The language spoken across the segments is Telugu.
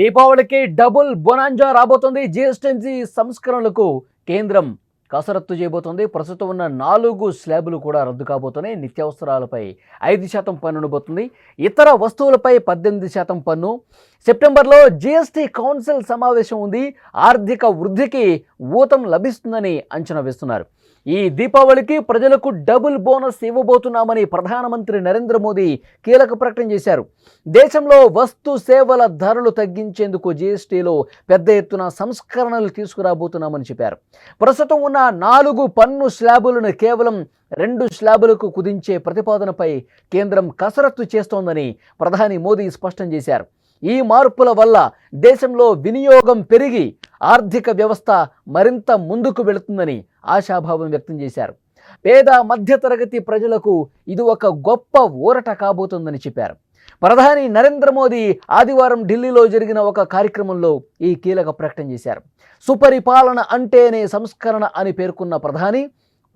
దీపావళికి డబుల్ బొనాంజా రాబోతుంది. జిఎస్టిఎంసీ సంస్కరణలకు కేంద్రం కసరత్తు చేయబోతోంది. ప్రస్తుతం ఉన్న నాలుగు స్లాబులు కూడా రద్దు కాబోతున్నాయి. నిత్యావసరాలపై ఐదు శాతం పన్ను పోతుంది ఇతర వస్తువులపై పద్దెనిమిది శాతం పన్ను. సెప్టెంబర్లో జిఎస్టీ కౌన్సిల్ సమావేశం ఉంది. ఆర్థిక వృద్ధికి ఊతం లభిస్తుందని అంచనా వేస్తున్నారు. ఈ దీపావళికి ప్రజలకు డబుల్ బోనస్ ఇవ్వబోతున్నామని ప్రధానమంత్రి నరేంద్ర మోదీ కీలక ప్రకటన చేశారు. దేశంలో వస్తు సేవల ధరలు తగ్గించేందుకు జీఎస్టీలో పెద్ద ఎత్తున సంస్కరణలు తీసుకురాబోతున్నామని చెప్పారు. ప్రస్తుతం ఉన్న నాలుగు పన్ను స్లాబులను కేవలం రెండు స్లాబులకు కుదించే ప్రతిపాదనపై కేంద్రం కసరత్తు చేస్తోందని ప్రధాని మోదీ స్పష్టం చేశారు. ఈ మార్పుల వల్ల దేశంలో వినియోగం పెరిగి ఆర్థిక వ్యవస్థ మరింత ముందుకు వెళుతుందని ఆశాభావం వ్యక్తం చేశారు. పేద మధ్యతరగతి ప్రజలకు ఇది ఒక గొప్ప ఊరట కాబోతుందని చెప్పారు. ప్రధాని నరేంద్ర మోదీ ఆదివారం ఢిల్లీలో జరిగిన ఒక కార్యక్రమంలో ఈ కీలక ప్రకటన చేశారు. సుపరిపాలన అంటేనే సంస్కరణ అని పేర్కొన్న ప్రధాని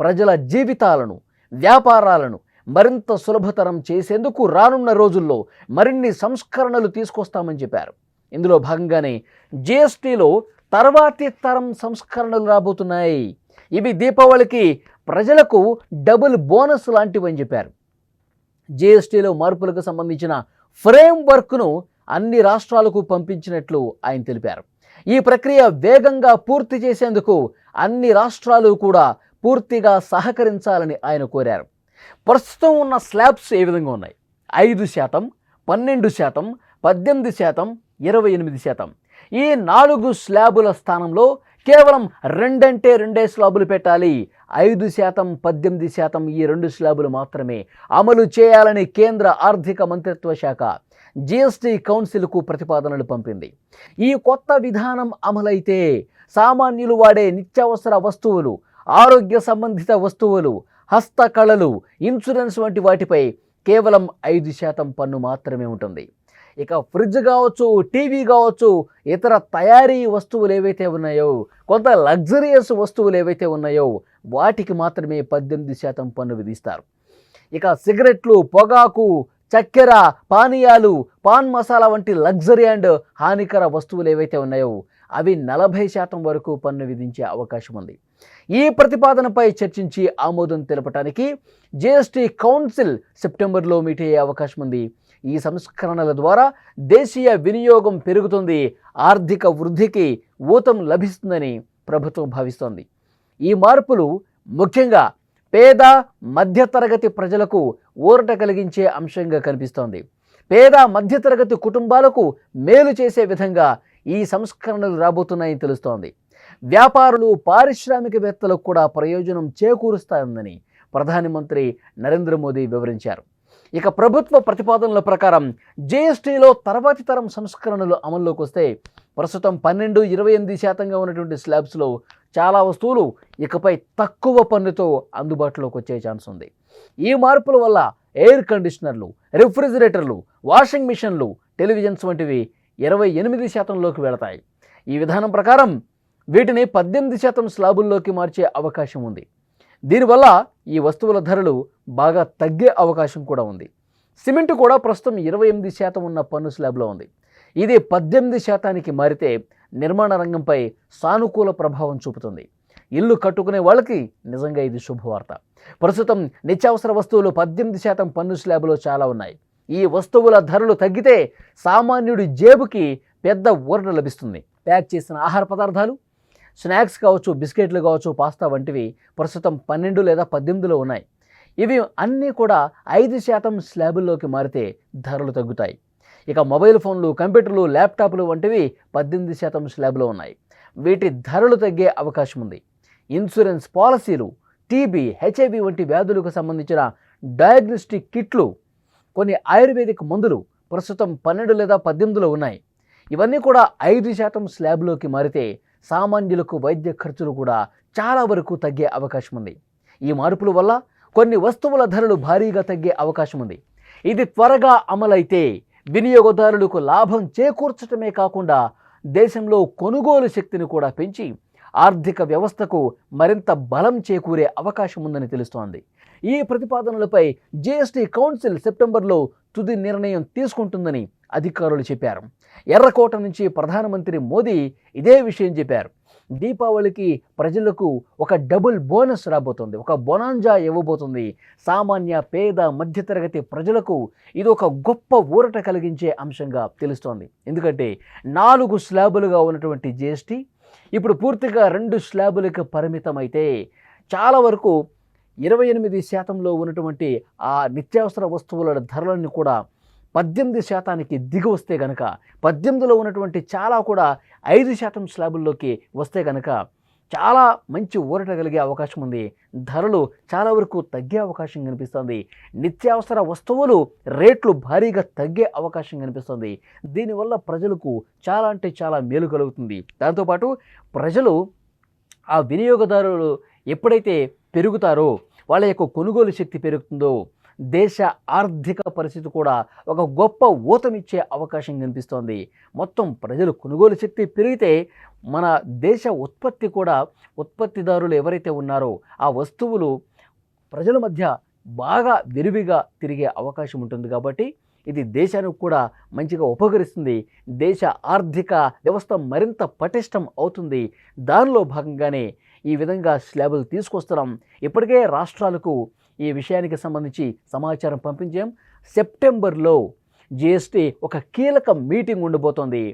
ప్రజల జీవితాలను వ్యాపారాలను మరింత సులభతరం చేసేందుకు రానున్న రోజుల్లో మరిన్ని సంస్కరణలు తీసుకొస్తామని చెప్పారు. ఇందులో భాగంగానే జిఎస్టీలో తర్వాతి తరం సంస్కరణలు రాబోతున్నాయి. ఇవి దీపావళికి ప్రజలకు డబుల్ బోనస్ లాంటివని చెప్పారు. జిఎస్టీలో మార్పులకు సంబంధించిన ఫ్రేమ్ వర్క్ను అన్ని రాష్ట్రాలకు పంపించినట్లు ఆయన తెలిపారు. ఈ ప్రక్రియ వేగంగా పూర్తి చేసేందుకు అన్ని రాష్ట్రాలు కూడా పూర్తిగా సహకరించాలని ఆయన కోరారు. ప్రస్తుతం ఉన్న స్లాబ్స్ ఏ విధంగా ఉన్నాయి? ఐదు శాతం పన్నెండు శాతం పద్దెనిమిది శాతం ఇరవై ఎనిమిది శాతం. ఈ నాలుగు స్లాబుల స్థానంలో కేవలం రెండంటే రెండే స్లాబులు పెట్టాలి. ఐదు శాతం పద్దెనిమిది శాతం ఈ రెండు స్లాబులు మాత్రమే అమలు చేయాలని కేంద్ర ఆర్థిక మంత్రిత్వ శాఖ జిఎస్టీ కౌన్సిల్కు ప్రతిపాదనలు పంపింది. ఈ కొత్త విధానం అమలైతే సామాన్యులు వాడే నిత్యావసర వస్తువులు ఆరోగ్య సంబంధిత వస్తువులు హస్తకళలు ఇన్సూరెన్స్ వంటి వాటిపై కేవలం ఐదు శాతం పన్ను మాత్రమే ఉంటుంది. ఇక ఫ్రిడ్జ్ కావచ్చు టీవీ కావచ్చు ఇతర తయారీ వస్తువులు ఏవైతే ఉన్నాయో కొంత లగ్జరియస్ వస్తువులు ఏవైతే ఉన్నాయో వాటికి మాత్రమే పద్దెనిమిది శాతం పన్ను విధిస్తారు. ఇక సిగరెట్లు పొగాకు చక్కెర పానీయాలు పాన్ మసాలా వంటి లగ్జరీ అండ్ హానికర వస్తువులు ఏవైతే ఉన్నాయో అవి నలభై శాతం వరకు పన్ను విధించే అవకాశం ఉంది. ఈ ప్రతిపాదనపై చర్చించి ఆమోదం తెలపడానికి జిఎస్టీ కౌన్సిల్ సెప్టెంబర్లో మీట్ అయ్యే అవకాశం ఉంది. ఈ సంస్కరణల ద్వారా దేశీయ వినియోగం పెరుగుతుంది ఆర్థిక వృద్ధికి ఊతం లభిస్తుందని ప్రభుత్వం భావిస్తోంది. ఈ మార్పులు ముఖ్యంగా పేద మధ్యతరగతి ప్రజలకు ఊరట కలిగించే అంశంగా కనిపిస్తోంది. పేద మధ్యతరగతి కుటుంబాలకు మేలు చేసే విధంగా ఈ సంస్కరణలు రాబోతున్నాయని తెలుస్తోంది. వ్యాపారులు పారిశ్రామికవేత్తలకు కూడా ప్రయోజనం చేకూరుస్తాయని ప్రధానమంత్రి నరేంద్ర మోదీ వివరించారు. ఇక ప్రభుత్వ ప్రతిపాదనల ప్రకారం జిఎస్టీలో తర్వాతి తరం సంస్కరణలు అమల్లోకి వస్తే ప్రస్తుతం పన్నెండు ఇరవై ఎనిమిది శాతంగా ఉన్నటువంటి స్లాబ్స్లో చాలా వస్తువులు ఇకపై తక్కువ పన్నుతో అందుబాటులోకి వచ్చే ఛాన్స్ ఉంది. ఈ మార్పుల వల్ల ఎయిర్ కండిషనర్లు రిఫ్రిజిరేటర్లు వాషింగ్ మిషన్లు టెలివిజన్స్ వంటివి ఇరవై ఎనిమిది శాతంలోకి వెళతాయి. ఈ విధానం ప్రకారం వీటిని పద్దెనిమిది శాతం స్లాబుల్లోకి మార్చే అవకాశం ఉంది. దీనివల్ల ఈ వస్తువుల ధరలు బాగా తగ్గే అవకాశం కూడా ఉంది. సిమెంట్ కూడా ప్రస్తుతం ఇరవై ఎనిమిది శాతం ఉన్న పన్ను స్లాబ్లో ఉంది. ఇది పద్దెనిమిది శాతానికి మారితే నిర్మాణ రంగంపై సానుకూల ప్రభావం చూపుతుంది. ఇల్లు కట్టుకునే వాళ్ళకి నిజంగా ఇది శుభవార్త. ప్రస్తుతం నిత్యావసర వస్తువులు పద్దెనిమిది శాతం పన్ను స్లాబ్లో చాలా ఉన్నాయి. ఈ వస్తువుల ధరలు తగ్గితే సామాన్యుడి జేబుకి పెద్ద ఊరట లభిస్తుంది. ప్యాక్ చేసిన ఆహార పదార్థాలు స్నాక్స్ కావచ్చు బిస్కెట్లు కావచ్చు పాస్తా వంటివి ప్రస్తుతం పన్నెండు లేదా పద్దెనిమిదిలో ఉన్నాయి. ఇవి అన్నీ కూడా ఐదు శాతం స్లాబుల్లోకి మారితే ధరలు తగ్గుతాయి. ఇక మొబైల్ ఫోన్లు కంప్యూటర్లు ల్యాప్టాప్లు వంటివి పద్దెనిమిది శాతం స్లాబ్లో ఉన్నాయి. వీటి ధరలు తగ్గే అవకాశం ఉంది. ఇన్సూరెన్స్ పాలసీలు టీబీ హెచ్ఐవి వంటి వ్యాధులకు సంబంధించిన డయాగ్నోస్టిక్ కిట్లు కొన్ని ఆయుర్వేదిక్ మందులు ప్రస్తుతం పన్నెండు లేదా పద్దెనిమిదిలో ఉన్నాయి. ఇవన్నీ కూడా ఐదు శాతం స్లాబ్లోకి మారితే సామాన్యులకు వైద్య ఖర్చులు కూడా చాలా వరకు తగ్గే అవకాశం ఉంది ఈ మార్పుల వల్ల కొన్ని వస్తువుల ధరలు భారీగా తగ్గే అవకాశం ఉంది ఇది త్వరగా అమలైతే వినియోగదారులకు లాభం చేకూర్చటమే కాకుండా దేశంలో కొనుగోలు శక్తిని కూడా పెంచి ఆర్థిక వ్యవస్థకు మరింత బలం చేకూరే అవకాశం ఉందని తెలుస్తోంది. ఈ ప్రతిపాదనలపై జీఎస్టీ కౌన్సిల్ సెప్టెంబర్లో తుది నిర్ణయం తీసుకుంటుందని అధికారులు చెప్పారు. ఎర్రకోట నుంచి ప్రధానమంత్రి మోదీ ఇదే విషయం చెప్పారు. దీపావళికి ప్రజలకు ఒక డబుల్ బోనస్ రాబోతుంది. ఒక బొనాంజా ఇవ్వబోతుంది. సామాన్య పేద మధ్యతరగతి ప్రజలకు ఇది ఒక గొప్ప ఊరట కలిగించే అంశంగా తెలుస్తోంది. ఎందుకంటే నాలుగు స్లాబులుగా ఉన్నటువంటి జిఎస్టీ ఇప్పుడు పూర్తిగా రెండు స్లాబులకు పరిమితమైతే చాలా వరకు ఇరవై ఎనిమిది శాతంలో ఉన్నటువంటి ఆ నిత్యావసర వస్తువుల ధరలన్నీ కూడా పద్దెనిమిది శాతానికి దిగి వస్తే కనుక పద్దెనిమిదిలో ఉన్నటువంటి చాలా కూడా ఐదు శాతం స్లాబుల్లోకి వస్తే కనుక చాలా మంచి ఊరట కలిగే అవకాశం ఉంది. ధరలు చాలా వరకు తగ్గే అవకాశం కనిపిస్తుంది. నిత్యావసర వస్తువులు రేట్లు భారీగా తగ్గే అవకాశం కనిపిస్తుంది. దీనివల్ల ప్రజలకు చాలా అంటే చాలా మేలు కలుగుతుంది. దాంతోపాటు ప్రజలు ఆ వినియోగదారులు ఎప్పుడైతే పెరుగుతారో వాళ్ళ యొక్క కొనుగోలు శక్తి పెరుగుతుందో దేశ ఆర్థిక పరిస్థితి కూడా ఒక గొప్ప ఊతమిచ్చే అవకాశం కనిపిస్తోంది. మొత్తం ప్రజలు కొనుగోలు శక్తి పెరిగితే మన దేశ ఉత్పత్తి కూడా ఉత్పత్తిదారులు ఎవరైతే ఉన్నారో ఆ వస్తువులు ప్రజల మధ్య బాగా విరివిగా తిరిగే అవకాశం ఉంటుంది కాబట్టి ఇది దేశానికి కూడా మంచిగా ఉపకరిస్తుంది. దేశ ఆర్థిక వ్యవస్థ మరింత పటిష్టం అవుతుంది. దానిలో భాగంగానే ఈ విధంగా స్లాబులు తీసుకొస్తున్నాం. ఇప్పటికే రాష్ట్రాలకు ఈ విషయానికి సంబంధించి సమాచారం పంపించాం. సెప్టెంబర్లో జిఎస్టీ ఒక కీలక మీటింగ్ ఉండబోతోంది.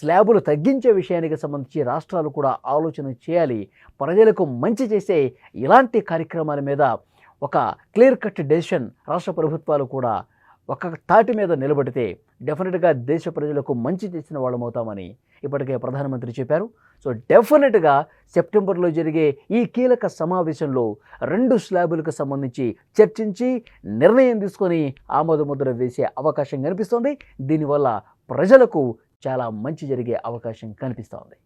స్లాబులు తగ్గించే విషయానికి సంబంధించి రాష్ట్రాలు కూడా ఆలోచన చేయాలి. ప్రజలకు మంచి చేసే ఇలాంటి కార్యక్రమాల మీద ఒక క్లియర్ కట్ డెసిషన్ రాష్ట్ర ప్రభుత్వాలు కూడా ఒక తాటి మీద నిలబడితే డెఫినెట్గా దేశ ప్రజలకు మంచి చేసిన వాళ్ళం అవుతామని ఇప్పటికే ప్రధానమంత్రి చెప్పారు. సో డెఫినెట్గా సెప్టెంబర్లో జరిగే ఈ కీలక సమావేశంలో రెండు స్లాబులకు సంబంధించి చర్చించి నిర్ణయం తీసుకొని ఆమోదముద్ర వేసే అవకాశం కనిపిస్తోంది. దీనివల్ల ప్రజలకు చాలా మంచి జరిగే అవకాశం కనిపిస్తోంది.